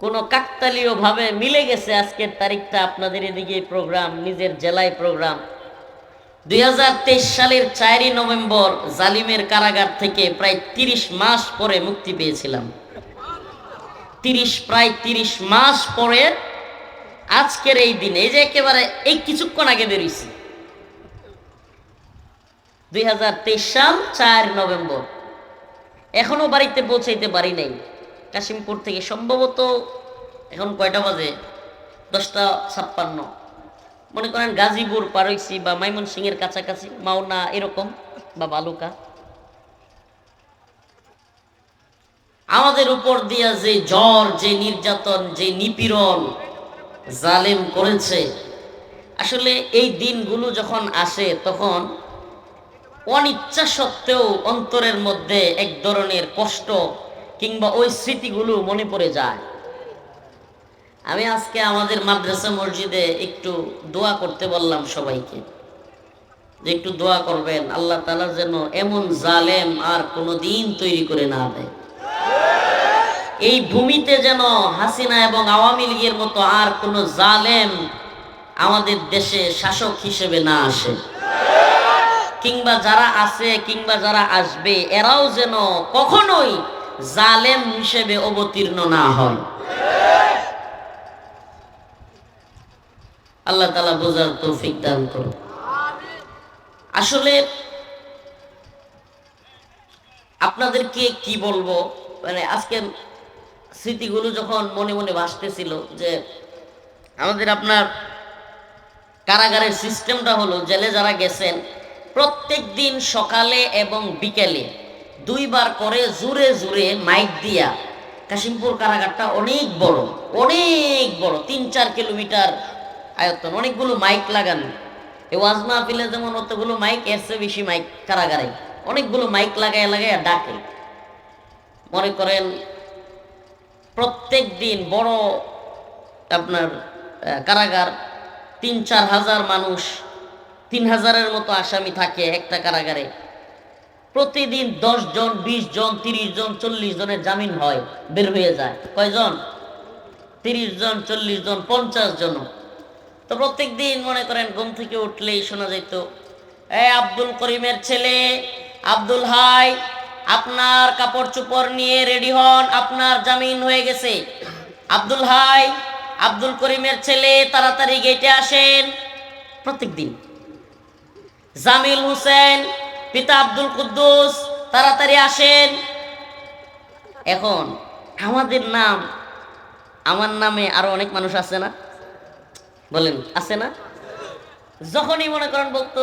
কোনো কাকতালীয় ভাবে মিলে গেছে আজকের তারিখটা আপনাদের এদিকে প্রোগ্রাম নিজের জেলায় প্রোগ্রাম দুই সালের চারই নভেম্বর জালিমের কারাগার থেকে প্রায় তিরিশ মাস পরে মুক্তি পেয়েছিলাম। তিরিশ, প্রায় তিরিশ মাস পরে আজকের এই দিনে, এই যে একেবারে এই কিছুক্ষণ আগে বেরিয়েছি দুই সাল চার নভেম্বর। এখনও বাড়িতে পৌঁছাইতে পারি নাই। কাশিমপুর থেকে সম্ভবত এখন কয়টা বাজে? দশটা ছাপ্পান্ন। মনে করেন গাজীপুর পার হইছি বা এর কাছাকাছি, মাওনা এরকম বা বালুকা। আমাদের উপর দিয়া যে জ্বর, যে নির্যাতন, যে নিপীড়ন জালেম করেছে, আসলে এই দিনগুলো যখন আসে, তখন অনিচ্ছা সত্ত্বেও অন্তরের মধ্যে এক ধরনের কষ্ট কিংবা ওই স্মৃতিগুলো মনে পড়ে যায়। আমি আজকে আমাদের মাদ্রাসা মসজিদে একটু দোয়া করতে বললাম সবাইকে যে একটু দোয়া করবেন, আল্লাহ তালা যেন এমন জালেম আর কোনো দিন তৈরি করে না দেয়। এই ভূমিতে যেন হাসিনা এবং আওয়ামী লীগের মতো আর কোনো জালেম আমাদের দেশে শাসক হিসেবে না আসে। কিংবা যারা আছে, কিংবা যারা আসবে, এরাও যেন কখনোই জালেম হিসেবে অবতীর্ণ না হয় আল্লাহ তালা বোঝার তৌফিক দান করো আসলে আপনাদেরকে কি বলব? মানে আজকে স্মৃতিগুলো যখন মনে মনে ভাসতেছিল যে আমাদের আপনার কারাগারের সিস্টেমটা হলো, জেলে যারা গেছেন প্রত্যেক দিন সকালে এবং বিকেলে দুইবার করে জুড়ে জুড়ে মাইক দিয়া কাশিমপুর কারাগারটা অনেক বড় অনেক বড়, তিন চার কিলোমিটার আয়তন, অনেকগুলো মাইক লাগানো। এই ওয়াজ মাহফিলে যেমন অতগুলো মাইক, এর চেয়ে বেশি মাইক কারাগারে। অনেকগুলো মাইক লাগায় লাগায় ডাকে। মনে করেন প্রত্যেক দিন বড় আপনার কারাগার, তিন চার হাজার মানুষ, তিন হাজারের মতো আসামি থাকে একটা কারাগারে। প্রতিদিন দশ জন, বিশ জন, তিরিশ জন, চল্লিশ জনের জামিন হয়, বের হয়ে যায়। কয়জন? তিরিশ জন, চল্লিশ জন, পঞ্চাশ জন। তো প্রত্যেক দিন মনে করেন, ঘুম থেকে উঠলেই শোনা যেত এ আব্দুল করিমের ছেলে, আব্দুল হাই, আপনার কাপড় চোপড় নিয়ে রেডি হন, আপনার জামিন হয়ে গেছে। আব্দুল হাই, আব্দুল করিমের ছেলে, তাড়াতাড়ি গেটে আসেন। প্রত্যেক দিন। জামিল হোসেন পিতা আব্দুল কুদ্দুস, তাড়াতাড়ি আসেন। এখন, আমাদের নাম, আমার নামে আরও অনেক মানুষ আছে না? বলেন, আছে না? যখনই মনে করেন বলতো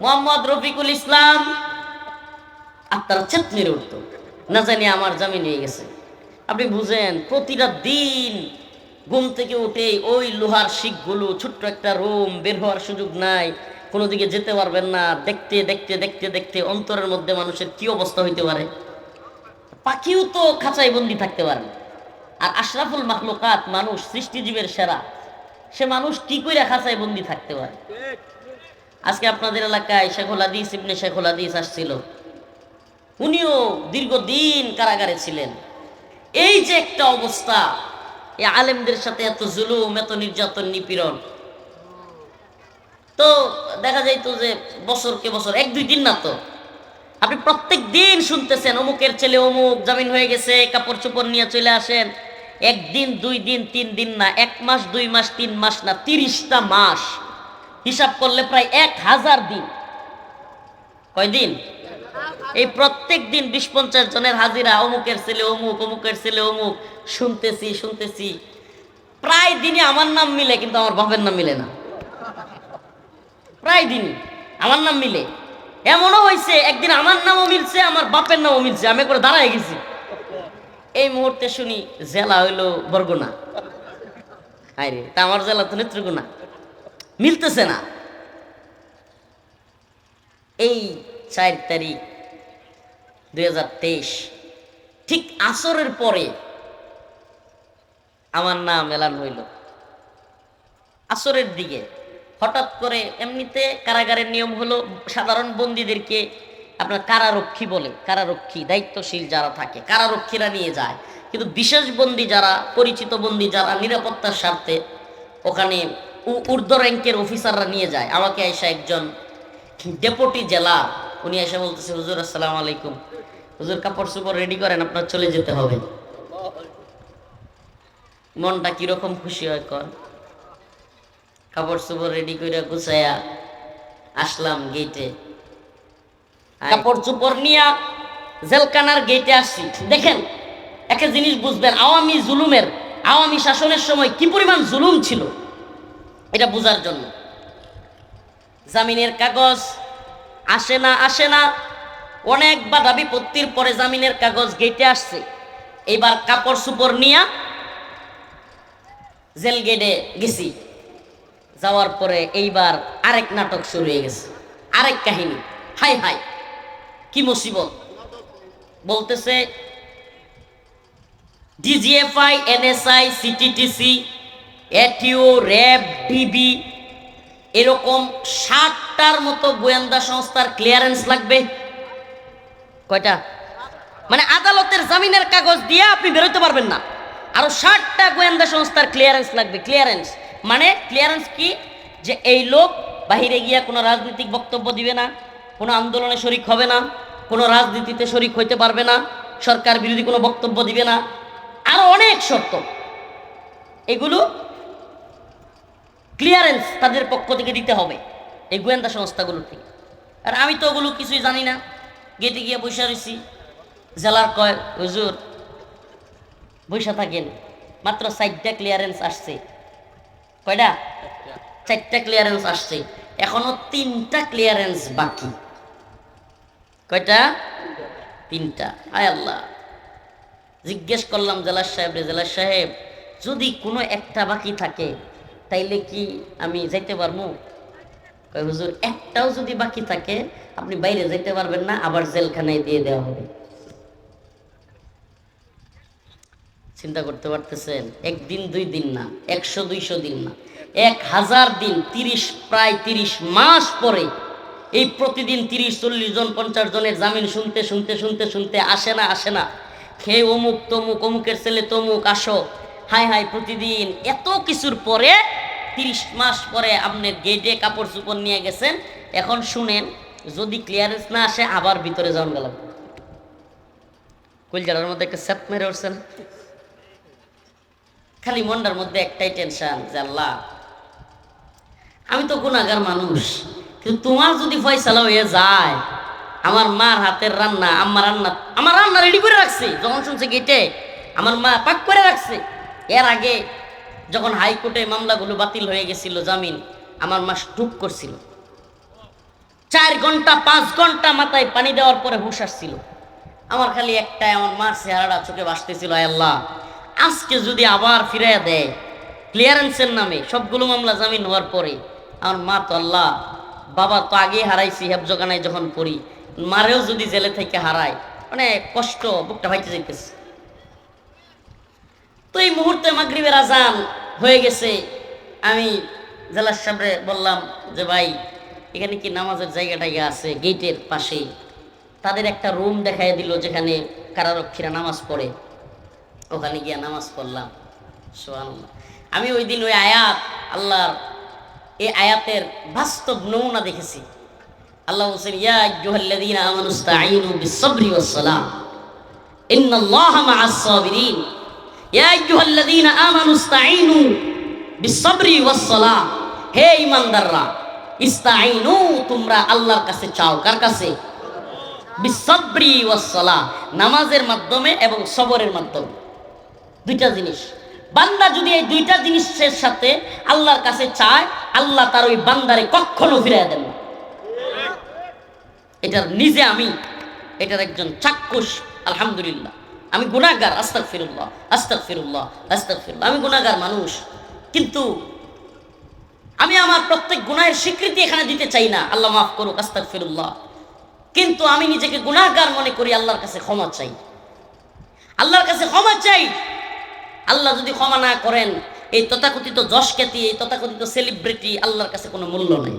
মোহাম্মদ রফিকুল ইসলাম আপনারা চেত মেরে উঠতো না জানি আমার জামিন হয়ে গেছে। আপনি বুঝেন, প্রতিটা দিন ঘুম থেকে উঠে ওই লোহার শিখগুলো ছোট্ট একটা রুম বের হওয়ার সুযোগ নাই। কোনো দিকে যেতে পারবেন না, দেখতে দেখতে দেখতে দেখতে অন্তরের মধ্যে মানুষের কি অবস্থা হইতে পারে? পাখিও তো খাঁচাই বন্দি থাকতে পারে। আর আশরাফুল মাখলুকাত মানুষ, সৃষ্টিজীবের সেরা। সে মানুষ কি করে খাঁচাই বন্দি থাকতে পারে? আজকে আপনাদের এলাকায় শেখুল হাদিস, ইবনে শেখুল হাদিস আসছিল। উনিও দীর্ঘদিন কারাগারে ছিলেন। এই যে একটা অবস্থা, এই আলেমদের সাথে এত জুলুম, এত নির্যাতন, নিপীড়ন। তো দেখা যাইতো যে বছরকে বছর, এক, দুই দিন না তো। আপনি প্রত্যেক দিন শুনতেছেন, অমুকের ছেলে অমুক, জামিন হয়ে গেছে, কাপড় চোপড় নিয়ে চলে আসেন। একদিন দুই দিন, তিন দিন না, এক মাস, দুই মাস, তিন মাস না, তিরিশটা মাস। হিসাব করলে প্রায় এক হাজার দিন। কয়দিন এই প্রত্যেক দিন বিশ পঞ্চাশ জনের হাজিরা, অমুকের ছেলে অমুক, অমুকের ছেলে অমুক। শুনতেছি শুনতেছি। প্রায় দিনে আমার নাম মিলে, কিন্তু আমার বাপের নাম মিলে না। প্রায় দিনই আমার নাম মিলে। এমনও হয়েছে একদিন আমার নামও মিলছে, আমার বাপের নামও মিলছে, আমি করে দাঁড়ায় গেছি। এই মুহূর্তে শুনি জেলা হইল বরগুনা। আরে তা আমার জেলা তো নেত্রকোনা। মিলতেছে না। এই চার তারিখ দুই হাজার তেইশ, ঠিক আসরের পরে আমার নাম এলান হইল। আসরের দিকে হঠাৎ করে এমনিতে কারাগারের নিয়ম হলো সাধারণ বন্দীদেরকে আপনার কারারক্ষী বলে, কারারক্ষী, দায়িত্বশীল যারা থাকে, কারারক্ষীরা নিয়ে যায়। কিন্তু বিশেষ বন্দি যারা, পরিচিত বন্দি যারা নিরাপত্তার স্বার্থে ওখানে ঊর্ধ্ব র্যাঙ্কের অফিসাররা নিয়ে যায়। আমাকে এসে একজন ডেপুটি জেলা উনি এসে বলতেছে, হুজুর, আসসালামু আলাইকুম। হুজুর, কাপড় চোপড় রেডি করেন, আপনার চলে যেতে হবে। মনটা কীরকম খুশি হয় কর। কাপড় চোপড় রেডি করে গুছাইয়া আসলাম গেটে কাপড় চোপড় নিয়া জেলখানার গেটে আসছি। দেখেন একটা জিনিস বুঝবেন, আওয়ামী জুলুমের, আওয়ামী শাসনের সময় কি পরিমাণ জুলুম ছিল? এটা বোঝার জন্য। জামিনের কাগজ, আসে না আসে না, অনেক বাধা বিপত্তির পরে জামিনের কাগজ গেটে আসছে। এবার কাপড় চোপড় নিয়া জেল গেটে গেছি। যাওয়ার পরে এইবার আরেক নাটক শুরু হয়ে গেছে। আরেক কাহিনী। হাই হাই। কি মুসিবত? বলতেছে DGFI NSI CTTC ATO RAB DB এরকম ষাটটার মতো গোয়েন্দা সংস্থার ক্লিয়ারেন্স লাগবে। কয়টা? মানে আদালতের জামিনের কাগজ দিয়ে আপনি বেরোতে পারবেন না। আরও ষাটটা গোয়েন্দা সংস্থার ক্লিয়ারেন্স লাগবে ক্লিয়ারেন্স মানে ক্লিয়ারেন্স কি? যে এই লোক বাহিরে গিয়া কোনো রাজনৈতিক বক্তব্য দিবে না, কোনো আন্দোলনে শরিক হবে না, কোনো রাজনীতিতে শরিক হইতে পারবে না, সরকার বিরোধী কোনো বক্তব্য দিবে না। আরও অনেক শর্ত। এগুলো ক্লিয়ারেন্স তাদের পক্ষ থেকে দিতে হবে এই গোয়েন্দা সংস্থাগুলো থেকে। আর আমি তো ওগুলো কিছুই জানি না। গেটে গিয়ে বসে রয়েছি জেলার কয়, হুজুর, বসে থাকেন। মাত্র চারটা ক্লিয়ারেন্স আসছে। কয়টা? চারটা ক্লিয়ারেন্স আসছে। এখনও তিনটা ক্লিয়ারেন্স বাকি। কয়টা? তিনটা। আয় আল্লাহ। জিজ্ঞেস করলাম জেলার সাহেব রে, জেলার সাহেব, যদি কোনো একটা বাকি থাকে, তাইলে কি আমি যাইতে পারব? হুজুর, একটাও যদি বাকি থাকে, আপনি বাইরে যেতে পারবেন না, আবার জেলখানায় দিয়ে দেওয়া হবে। চিন্তা করতে পারতেছেন? একদিন, দুই দিন না, একশো, দুইশো দিন না। এক হাজার দিন, তিরিশ, প্রায় তিরিশ মাস পরে এই প্রতিদিন তিরিশ, চল্লিশ জন, পঞ্চাশ জনের জামিন শুনতে শুনতে শুনতে শুনতে আসে না আসে না। খেয়ে অমুক তমুক, অমুকের ছেলে তমুক, আসো। হাই হাই প্রতিদিন এত কিছুর পরে তিরিশ মাস পরে আপনি গেটে কাপড় চোপড় নিয়ে গেছেন। এখন শুনেন, যদি ক্লিয়ারেন্স না আসে, আবার ভিতরে যাওয়ান গেলাম কলজাটার মধ্যে একটা স্যাপ মেরে উঠছেন। খালি মনটার মধ্যে একটাই টেনশন যে আল্লাহ, আমি তো গুণাগার মানুষ, কিন্তু তোমার যদি ফয়সালা হয়ে যায়, আমার মার হাতের রান্না আমার রান্না আমার রান্না রেডি করে রাখছে, যখন শুনছে গেটে আমার মা পাক করে রাখছে। এর আগে যখন হাইকোর্টে মামলাগুলো বাতিল হয়ে গেছিল জামিন, আমার মা টুক করছিল। চার ঘণ্টা, পাঁচ ঘণ্টা মাথায় পানি দেওয়ার পরে হুঁশ আসছিল। আমার খালি একটাই, আমার মার চেহারাটা চোখে বাসতেছিল আল্লাহ। আজকে যদি আবার ফিরাইয়া দেয় ক্লিয়ারেন্সের নামে সবগুলো মামলা জামিন হওয়ার পরে, আমার মা তো আল্লাহ, বাবা তো আগে হারাইছি হেফজগানায় যখন পড়ি, মারেও যদি জেলে থেকে হারায় মানে কষ্ট বুকটা ভাইতে যাইতেছে। তো এই মুহূর্তে মাগরিবের আজান হয়ে গেছে। আমি জেলার সামনে বললাম যে, ভাই, এখানে কি নামাজের জায়গাটা ইয়ে আছে গেটের পাশে তাদের একটা রুম দেখাই দিল যেখানে কারারক্ষীরা নামাজ পড়ে। ওখানে গিয়ে নামাজ পড়লাম। সুবহানাল্লাহ। আমি ওই দিন ওই আয়াত, আল্লাহর এই আয়াতের বাস্তব নমুনা দেখেছি। আল্লাহ বলছেন হে ঈমানদাররা, ইস্তাঈনু, তোমরা আল্লাহর কাছে চাও। কার কাছে? বিসবরি ওয়াসসালাহ নামাজের মাধ্যমে এবং সবরের মাধ্যমে। দুইটা জিনিস। বান্দা যদি এই দুইটা জিনিসের সাথে আল্লাহর কাছে চায়, আল্লাহ তার ওই বান্দারে কখনো ফিরিয়ে দেন এটার নিজে আমি, এটার একজন চাক্ষুষ, আলহামদুলিল্লাহ। আমি গুণাগার আস্তাক ফিরুল্লাহ আস্তাক ফিরুল্লাহ আস্তাক ফিরুল্লাহ আমি গুণাগার মানুষ। কিন্তু আমি আমার প্রত্যেক গুণায়ের স্বীকৃতি এখানে দিতে চাই না। আল্লাহ মাফ করুক আস্তাক ফিরুল্লাহ কিন্তু আমি নিজেকে গুণাগার মনে করি, আল্লাহর কাছে ক্ষমা চাই। আল্লাহর কাছে ক্ষমা চাই আল্লাহ যদি ক্ষমা না করেন, এই তথাকথিত যশ খ্যাতি, এই তথাকথিত সেলিব্রিটি আল্লাহর কাছে কোনো মূল্য নেই।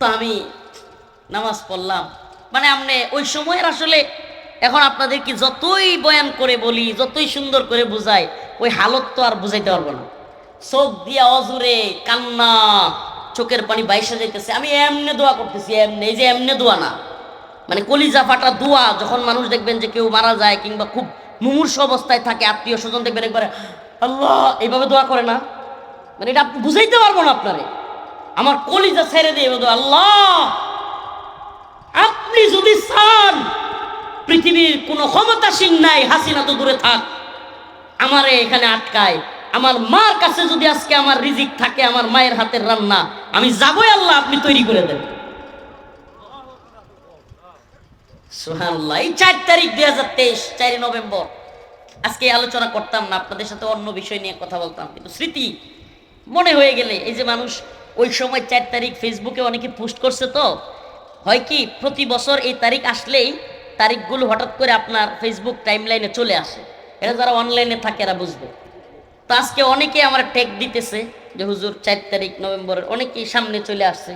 তো আমি নামাজ পড়লাম। মানে আপনি ওই সময়ের আসলে এখন আপনাদেরকে যতই বয়ান করে বলি, যতই সুন্দর করে বুঝাই, ওই হালত তো আর বুঝাইতে পারব না। চোখ দিয়া অজুরে কান্না, চোখের পানি বাইসে যাইতেছে। আমি এমনে দোয়া করতেছি, এমনি, এই যে এমনে দোয়া না। মানে কলিজা ফাটা দোয়া, যখন মানুষ দেখবেন যে কেউ মারা যায় কিংবা খুব মুমূর্ষ অবস্থায় থাকে, আত্মীয় স্বজন দেখবেন একবারে, আল্লাহ! এইভাবে দোয়া করে না। মানে এটা বুঝাইতে পারব না আপনারে। আমার কলিজা ছেড়ে দিয়ে বলতো আল্লাহ! আপনি যদি চান, পৃথিবীর কোনো ক্ষমতাসীন নাই, হাসিনা তো দূরে থাক। আমারে এখানে আটকায়। আমার মার কাছে যদি আজকে আমার রিজিক থাকে, আমার মায়ের হাতের রান্না, আমি যাবই আল্লাহ, আপনি তৈরি করে দেন। সুহানুল্লাহ এই চার তারিখ দুই হাজার তেইশ, চারই নভেম্বর। আজকে আলোচনা করতাম না, আপনাদের সাথে অন্য বিষয় নিয়ে কথা বলতাম। কিন্তু স্মৃতি, মনে হয়ে গেলে এই যে মানুষ ওই সময় চার তারিখ ফেসবুকে অনেকে পোস্ট করছে তো, হয় কি প্রতি বছর এই তারিখ আসলেই তারিখগুলো হঠাৎ করে আপনার ফেসবুক টাইমলাইনে চলে আসে। এটা যারা অনলাইনে থাকে এরা বুঝবে। তো আজকে অনেকে আমার ট্যাগ দিতেছে যে, হুজুর, চার তারিখ নভেম্বরের অনেকেই সামনে চলে আসছে।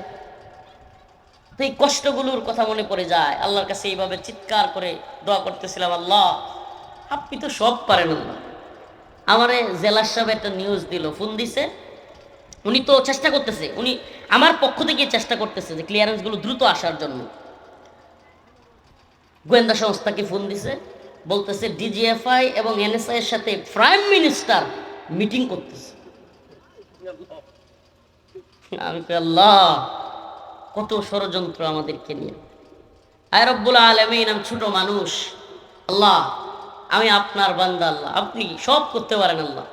তো এই কষ্টগুলোর কথা মনে পড়ে যায়। আল্লাহর কাছে এইভাবে চিৎকার করে দোয়া করতেছিলাম, আল্লাহ, আপনি তো সব পারেন আল্লাহ। আমারে জেলার সাহেব একটা নিউজ দিল ফোন দিছে। উনি তো চেষ্টা করতেছে, উনি আমার পক্ষ থেকে চেষ্টা করতেছে যে ক্লিয়ারেন্সগুলো দ্রুত আসার জন্য। গোয়েন্দা সংস্থাকে ফোন দিছে, বলতেছে, ডিজিএফআই এবং এনএসআই এর সাথে প্রাইম মিনিস্টার মিটিং করতেছে। আমি আল্লাহ কত ষড়যন্ত্র আমাদেরকে নিয়ে। আয় রব্বুল আলমিন, আমি ছোট মানুষ। আল্লাহ, আমি আপনার বান্দা, আল্লাহ। আপনি সব করতে পারেন, আল্লাহ।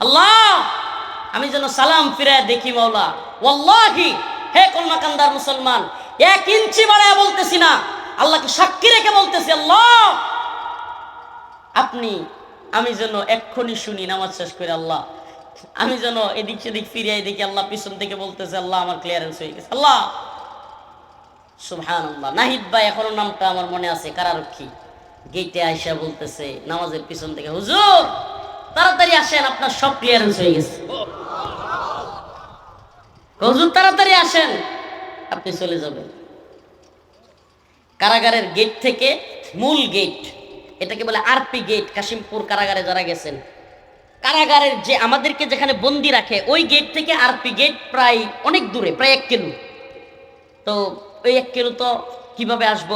আল্লাহ, আমি যেন সালাম ফিরায় দেখি, মাওলা। ওয়াল্লাহি, হে কলমাকান্দার মুসলমান, এক ইঞ্চি বাড়ায় বলতেছি না। আল্লাহকে সাক্ষী রেখে বলতেছি, আল্লাহ। আপনি, আমি যেন এক্ষুনি শুনি, নামাজ শেষ করে, আল্লাহ। আমি যেন এদিক সেদিক ফিরে দেখি, আল্লাহ পিছন থেকে বলতেছে, আল্লাহ, আমার ক্লিয়ারেন্স হয়ে গেছে। আল্লাহ! সুবহান আল্লাহ নাহিদ ভাই, এখনও নামটা আমার মনে আছে, কারারক্ষী। গেটে আয়সা বলতেছে, নামাজের পিছন থেকে, হুজুর, তাড়াতাড়ি আসেন, আপনার সব ক্লিয়ারেন্স হয়ে গেছে। হুজুর, তাড়াতাড়ি আসেন, আপনি চলে যাবেন। কারাগারের গেট থেকে মূল গেট এটাকে বলে আরপি গেট কাশিমপুর কারাগারে যারা গেছেন কারাগারের যে আমাদেরকে যেখানে বন্দি রাখে, ওই গেট থেকে আরপি গেট প্রায় অনেক দূরে, প্রায় এক কিলো। তো ওই এক কিলো তো কীভাবে আসব?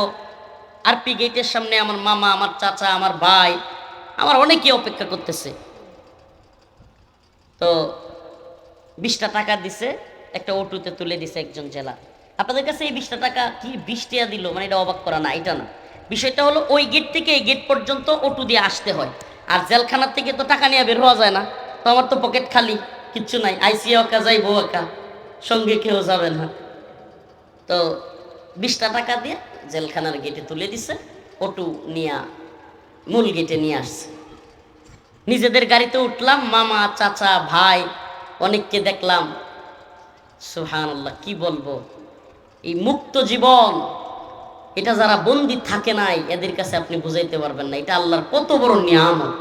আরপি গেটের সামনে আমার মামা, আমার চাচা, আমার ভাই, আমার অনেকে অপেক্ষা করতেছে। তো বিশটা টাকা দিছে, একটা অটোতে তুলে দিছে একজন জেলা। আপনাদের কাছে এই বিশটা টাকা কি বিশ টাকা দিল? মানে এটা অবাক করা না, এটা না। বিষয়টা হলো ওই গেট থেকে এই গেট পর্যন্ত অটো দিয়ে আসতে হয়। আর জেলখানার থেকে তো টাকা নিয়ে বের হওয়া যায় না। তো আমার তো পকেট খালি, কিচ্ছু নাই। আইসিও একা, যাইবো একা। সঙ্গে কেউ যাবে না। তো বিশটা টাকা দিয়ে জেলখানার গেটে তুলে দিছে। অটো নিয়ে, মূল গেটে নিয়ে আসছে। নিজেদের গাড়িতে উঠলাম, মামা, চাচা, ভাই, অনেককে দেখলাম। সুহান আল্লাহ কি বলব? এই মুক্ত জীবন। এটা যারা বন্দি থাকে নাই, এদের কাছে আপনি বুঝাইতে পারবেন না। এটা আল্লাহর কত বড় নিয়ামত।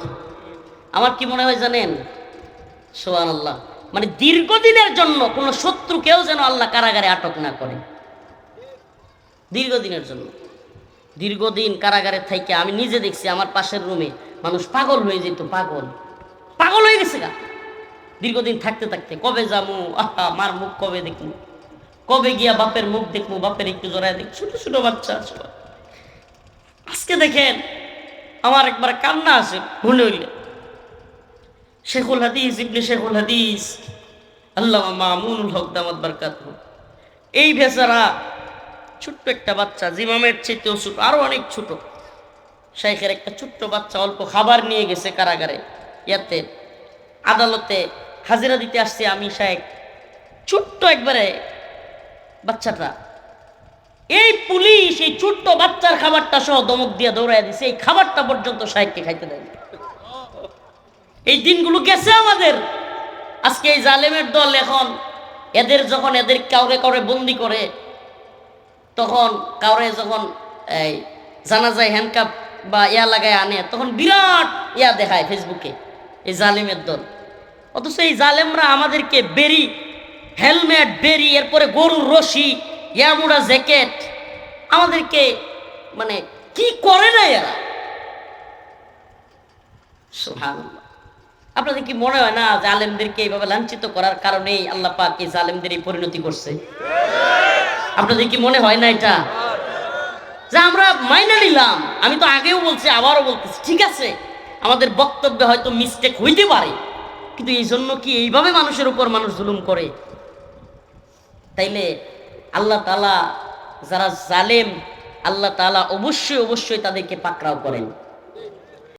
আমার কি মনে হয় জানেন? সোহান আল্লাহ মানে দীর্ঘদিনের জন্য কোনো শত্রুকেও যেন আল্লাহ কারাগারে আটক না করে। দীর্ঘদিনের জন্য। দীর্ঘদিন কারাগারে থাইকে আমি নিজে দেখছি, আমার পাশের রুমে মানুষ পাগল হয়ে যেত, পাগল। পাগল হয়ে গেছে গা। দীর্ঘদিন থাকতে থাকতে, কবে যামু আহা, মার মুখ কবে দেখমু কবে গিয়া বাপের মুখ দেখব, বাপের একটু জড়ায় দেখ ছোট ছোট বাচ্চা আছে আজকে দেখেন, আমার একবার কান্না আসে মনে হইলে। শেখুল হাদিস, ইবনে শেখুল হাদিস আল্লাহ মামুনুল হক দামাত বারকাত। এই ভেসারা ছোট্ট একটা বাচ্চা, জিমামের চেয়েতেও ছোট, আরও অনেক ছোট। শেখের একটা ছোট্ট বাচ্চা, অল্প খাবার নিয়ে গেছে কারাগারে। ইয়াতে আদালতে হাজিরা দিতে আসছে আমি শেখ ছোট্ট একবারে বাচ্চাটা। এই পুলিশ, এই ছোট্ট বাচ্চার খাবারটা সহ দমক দিয়ে দৌড়ায় দিছে। এই খাবারটা পর্যন্ত সাহেবকে খাইতে দেয় এই দিনগুলো গেছে আমাদের। আজকে এই জালেমের দল এখন এদের যখন এদের কাউরে কাউরে বন্দি করে, তখন কাউরে যখন এই জানা যায় হ্যান্ডকাপ বা ইয়া লাগায় আনে, তখন বিরাট ইয়া দেখায় ফেসবুকে এই জালেমের দল। অথচ এই জালেমরা আমাদেরকে বেরি হেলমেট, বেরি, এরপরে গরুর রশি, ইয়ামুড়া, জ্যাকেট। আমাদেরকে মানে কি করে না এরা? আপনাদের কি মনে হয় না যে আলেমদেরকে এইভাবে লাঞ্ছিত করার কারণেই আল্লাহ পাক এই জালেমদের পরিণতি করছে? আপনাদের কি মনে হয় না এটা? যে আমরা মাইনে নিলাম। আমি তো আগেও বলছি, আবারও বলতেছি, ঠিক আছে? আমাদের বক্তব্যে হয়তো মিস্টেক হইতে পারে। কিন্তু এই জন্য কি এইভাবে মানুষের উপর মানুষ জুলুম করে? তাইলে আল্লাহ তালা যারা জালেম আল্লাহ তালা অবশ্যই অবশ্যই তাদেরকে পাকড়াও করেন।